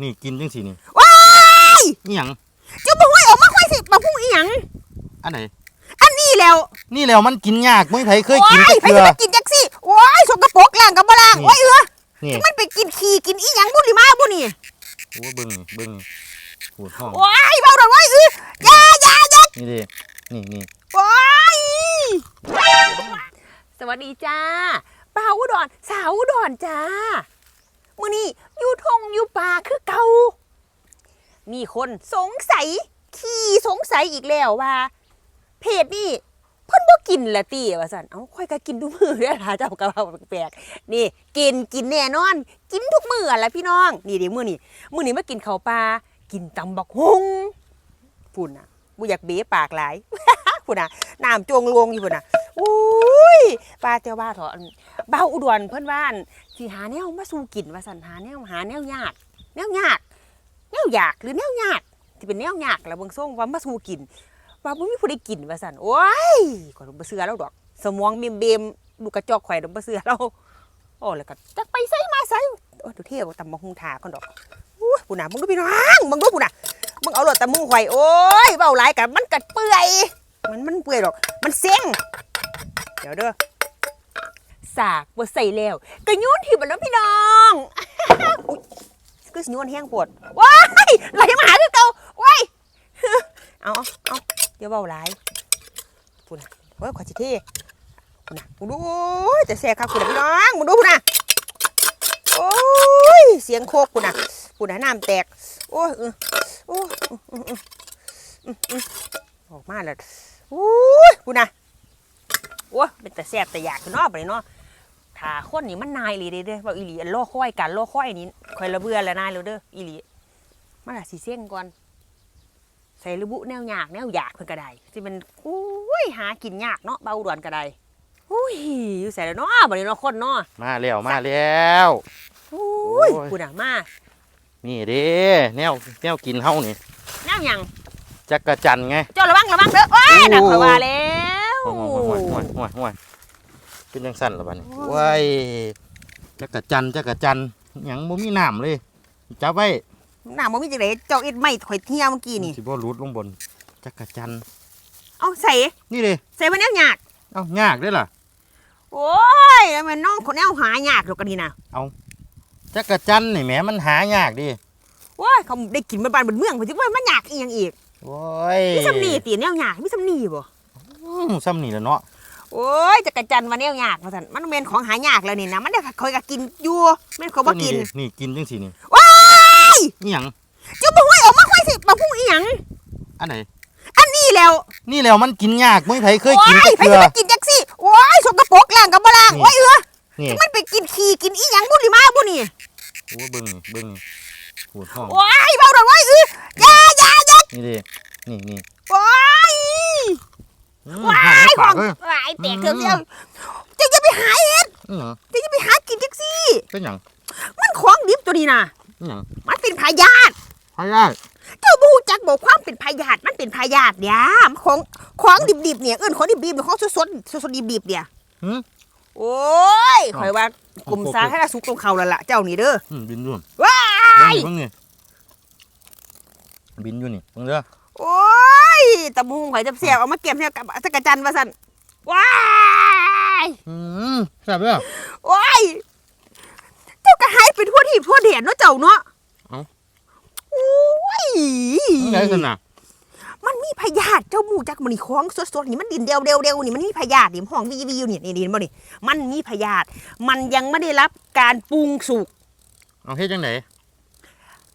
นี่กินจังสินี่ว้ายนี่หยังจะบอกว่าออกมาค่อยสิมาพูดอีหยังอันไหนอันนี้แล้ว นี่แล้วมันกินยากไม่ไผเคยกินโอ้จักไปเทื่อมากินจักสิโอ้ยสกปรกล้างกับบ่ล้างนี่โอ้ยเออนี่มันไปกินขี้กินอีหยังบุหรี่มาบุนี่โอ้เบิ่งนี่เบิ่งนี่ปวดห้องโอ้ยเบาหน่อยโอ้ยเอออยาอยาอยานี่เด้นี่นี่โอ้ยสวัสดีจ้าป้าอุดรสาวอุดรจ้า มื้อนี้อยู่ทงอยู่ป่าคือเก่ามีคนสงสัย ขี้สงสัยอีกแล้วว่า เพจนี่เพิ่นบ่กินละติว่าซั่นเอ้าค่อยก็กินทุกมื้อเด้อล่ะเจ้ากะเพราแปลกๆนี่ กินกินแน่นอน กินทุกมื้ออะล่ะพี่น้อง นี่เดิมื้อนี้มื้อนี้มากินข้าวปลากินตำบักฮุงพุ่นน่ะบ่อยากเบะปากหลายพุ่นน่ะน้ำจงลวงอยู่พุ่นน่ะอุ้ยปลาเตียวบ้าเถอะ เบ้าอุดรเพิ่อนว่านสิหาแนวมาสู่กินว่าซั่นหาแนวหาแนวยากแนวยากแนวอยากหรือแนวยากที่เป็นแนวยากแล้วเบิ่งส่งว่ามาสู่กิน ว่าบ่มีผู้ใดกินว่าซั่นโอ้ยก็บ่เชื่อแล้วดอก สมองเบมๆลูกระจอกข่อยบ่เชื่อแล้วโอ้แล้วก็จักไปไสมาไสโอ้ดูเที่ยวตำบักหุงถาก่นดอกอู้ผู้น่ะมึงดูพี่น้องมึงดูผู้น่ะมึงเอารถตำมึงข่อยโอ้ยเว้าหลายกันมันกัดเปื่อยมันมันเปื่อยดอก มันเซ็งเดี๋ยวเด้อ สากบ่ใส่แล้วก็โยนถิ่มไปแล้วพี่น้องอุ๊ยคือสิโยนแห้งปวดว้ายไหลมาหาคือเก่าว้ายเอาเอาเอาเดี๋ยวเบาหลายพูดนะเฮ้ยขอจิเท่พูดนะมึงดูจะแซ่ครับพูดนะพี่น้องมึงดูพูดนะโอ้ยเสียงโคกพูดนะพูดนะน้ำแตกโอ้ยเออโอ้ยอื้ออื้ออื้ออื้ออื้อออกมาแล้วโอ้ยพูดนะโอ้ยเป็นแต่แซ่บแต่อยากคือเนอกไปเนาะ ถ้าคนนี่มันนายเลยเด้อเด้อว่าอีหลีอันโลค่อยกันโลค่อยนี้คอยระเบื่อแล้วนายแล้วเด้ออีหลีมันอะสีเส้นก่อนใส่ระบุแนวอยากแนวอยากเพิ่นก็ได้ที่มันอุ้ยหากินยากเนาะเบาด่วนก็ได้อุ้ยอยู่ใส่แล้วเนาะบัดนี้เนาะคนเนาะมาแล้วมาแล้วอุ้ยโอ้ยกูน่ะมานี่เด้แนวแนวกินเฮานี่แนวหยังจักระจันไงเจ้าระวังระวังเด้อโอ้ยโอ้น่ะข่อยว่าแล้วห่วยห่วยห่วยห่วยห่วย เป็นจังสั่นละบัดนี้ว้ายจักระจันจักระจันหยังบ่มีน้ำเลยจับไว้หน้าบ่มีจังได๋เจ้าเอ็ดไม่ข่อยเที่ยวเมื่อกี้นี่สิบ่รูดลงบนจักระจันเอาใส่นี่เด้ใส่ไว้แนวอยากเอ้ายากเด้อล่ะโอ้ยแล้วมันน้องคนแนวหายากดอกกันนี่นะจักระจันนี่แหมมันหายากดิโอ้ยเขาได้กินบ้านๆบนเมืองเพิ่นสิว่ามันยากอีหยังอีกโอ้ยมีสำนีตีแนวอยากมีสำนีบ่อืมซ้ำนี่แหละเนาะ โอ้ยจักรจันทร์ว่าแนวยากว่าซั่นมันเป็นของหายากแล้วนี่นะมันได้คอยก็กินอยู่แม่นเขาบ่กินเด้นี่กินจังสินี่ว้ายนี่หยังเจ้าบอกว่าออกมาค่อยสิมาพูดอีหยังอันไหนอันนี้แล้ว นี่แล้วมันกินยากไม่ไผเคยกินโอ้จักไปเทื่อจะกินจักสิโอ้ยสกปรกล้างกับบ่ล้างนี่โอ้ยเออนี่มันไปกินขี้กินอีหยังบุหรี่มาบุนี่โอ้เบิ่งนี่เบิ่งนี่ปวดท้องโอ้ยเบาหน่อยโอ้ยเอออย่าอย่าอย่านี่เด้นี่นี่โอ้ยอืม ว้าห้องยในขปาอกงเลยว้ายแตกเครื่องเดียวจะจะไปหาเฮ็ดนี่หยังจะจะไปหากินจักสิเป็นหยังมันของดิบตัวนี้น่ะนี่หยังมันเป็นพยาธิพายได้เจ้าบูจักบอกความเป็นพยาธิมันเป็นพยาธิเนี่ยของของดิบๆเนี่ยเอิ้นของดิบๆเนี่ยของสดๆสดๆดิบๆเนี่ยหืมโอ้ยข่อยว่ากลุ่มสาธารณสุขตรงเขาแล้วล่ะเจ้านี่เด้ออืมบินด้วยว้าเบิ่งยนี่เบิ่งนี่บินอยู่นี่เบิ่งเด้อ โอ้ยตะมุงข่อยจะเสียบเอามาเก็บเนี่ยกับจักรจันทร์ว่าซั่นว้ายอืมแซ่บเด้อโอ้ยเจ้าก็หายไปทั่วที่ทั่วแดนเนาะเจ้าเนาะเอ้าโอ้ยมันไงซั่นน่ะมันมีพยาธิเจ้าหมูจักมันนี่ของสดๆนี่มันดินเดียวเดียวเดียวนี่มันมีพยาธินี่ห้องวีวีอยู่นี่นี่ดินบ่นี่มันมีพยาธิมันยังไม่ได้รับการปรุงสุกเอาเฮ็ดจังได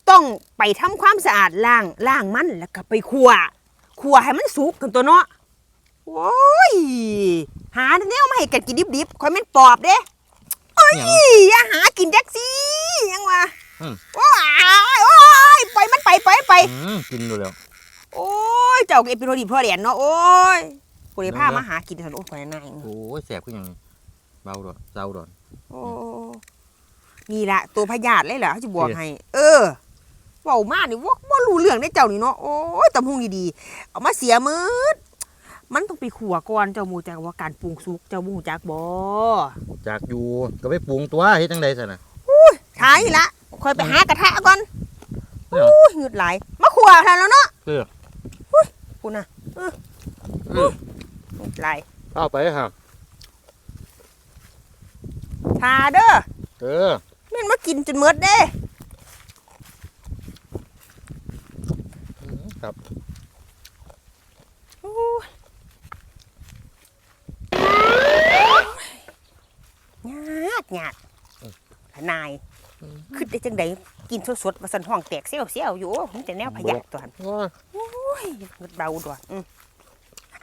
ต้องไปทำความสะอาดล้างล้างมันแล้วก็ไปคั่วคั่วให้มันสุกกันตัวเนาะโอ้ยหาแนวมาให้กันกินดิบๆคอยแม่นปอบเด้หยังอีอย่าหากินแท็กซี่ยังวะอืมว้ายโอ้ยปล่อยมันไปปล่อยมันไปอืมกินดูแล้วโอ้ยเจ้าก็เอพิโรดีพ่อเดียนเนาะโอ้ยกูเลยพามาหากินถนนโอ้ยคนนายโอ้ยแซ่บคือหยังนี่เบาดอนเซาดอนโอ้นี่ละตัวพยาธิเลยเหรอเขาจะบอกเอ๊ะให้ เออ เว้ามานี่ว่าบ่รู้เรื่องได้เจ้านี่เนาะโอ้ยตำหุงดีๆเอามาเสียมืดมันต้องไปขัวก่อนเจ้าหมูจักว่าการปรุงสุกเจ้าหมูจักบ่จากอยู่ก็ไปปรุงตัวเฮ็ดจังไดซั่นน่ะท้ายละคอยไปหากระทะก่อนหงุดหลายมาขัวทันแล้วเนาะเออกูน่ะเอออืมหงุดหลายเอาไปครับทาเด้อเออแม่นมากินจนหมดเด้ ครับโอ้ยยากยากทนายคือได้จังไดกินสดๆมาสันห้องแตกเสี้ยวเสี้ยวๆอยู่มันแต่แนวพยาธิตัวหันโอ้ยโอ้ยเงิดเบาด้วยอืม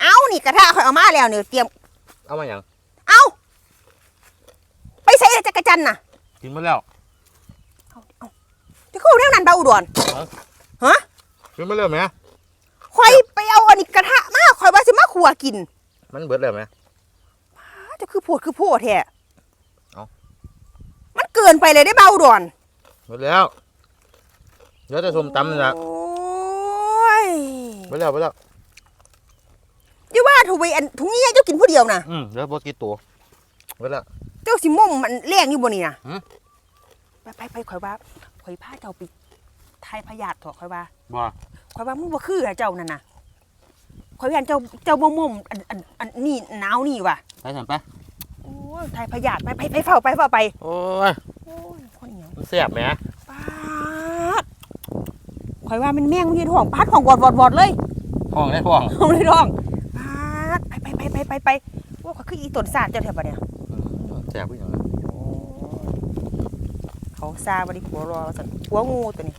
เอานี่กระทะข่อยเอามาแล้วเนี่ยเตรียม เอามาหยังเอาไปใส่จักรจันทร์น่ะกินมาแล้วเอาเอาจะเข้าเรื่องนั้นเบาด่วน กินมาแล้วไหมข่อยไปเอาอันนี้กระทะมาข่อยว่าสิมาขัวกินมันเบิดแล้วไหมอ้าจะคือโพดคือโพดแท้เอามันเกินไปเลยได้เบาด่วนเบิดแล้วเดี๋ยวจะส้มตำนี่ละโอ้ยเบิดแล้วเบิดแล้วอย่าว่าถูกไปอันถุงนี้เจ้ากินผู้เดียวนะอืมเดี๋ยวบ่กี่ตัวเบิดแล้ว เจ้าสิม่มมันแรงอยู่บนนี่นะหืม ไปไปไปข่อยว่าข่อยพาเจ้าไป ทายพยาธิเถอะข่อยว่าบ่ข่อยว่ามึงบ่คืออะเจ้านั่นน่ะข่อยว่าเจ้าเจ้าบ่ม่มอันอันอันนี่หนาวนี่ว่ะไปสั่นไปโอ้ยทายพยาธิไปไปไปเฝ้าไปเฝ้าไปโอ้ยโอ้ยคนเหนียวมันแซ่บไหมปาดข่อยว่ามันแม่งมันยืนห้องปาดห้องวอดวอดวอดเลยห้องได้ห้องห้องเลยร้องปาดไปไปไปไปไปไปว่าข่อยคืออีต้นสาดเจ้าแถวบ่เนี่ยอืมแซ่บผู้หญิงเขาซาบริขัวรอสันขัวงูตัวนี้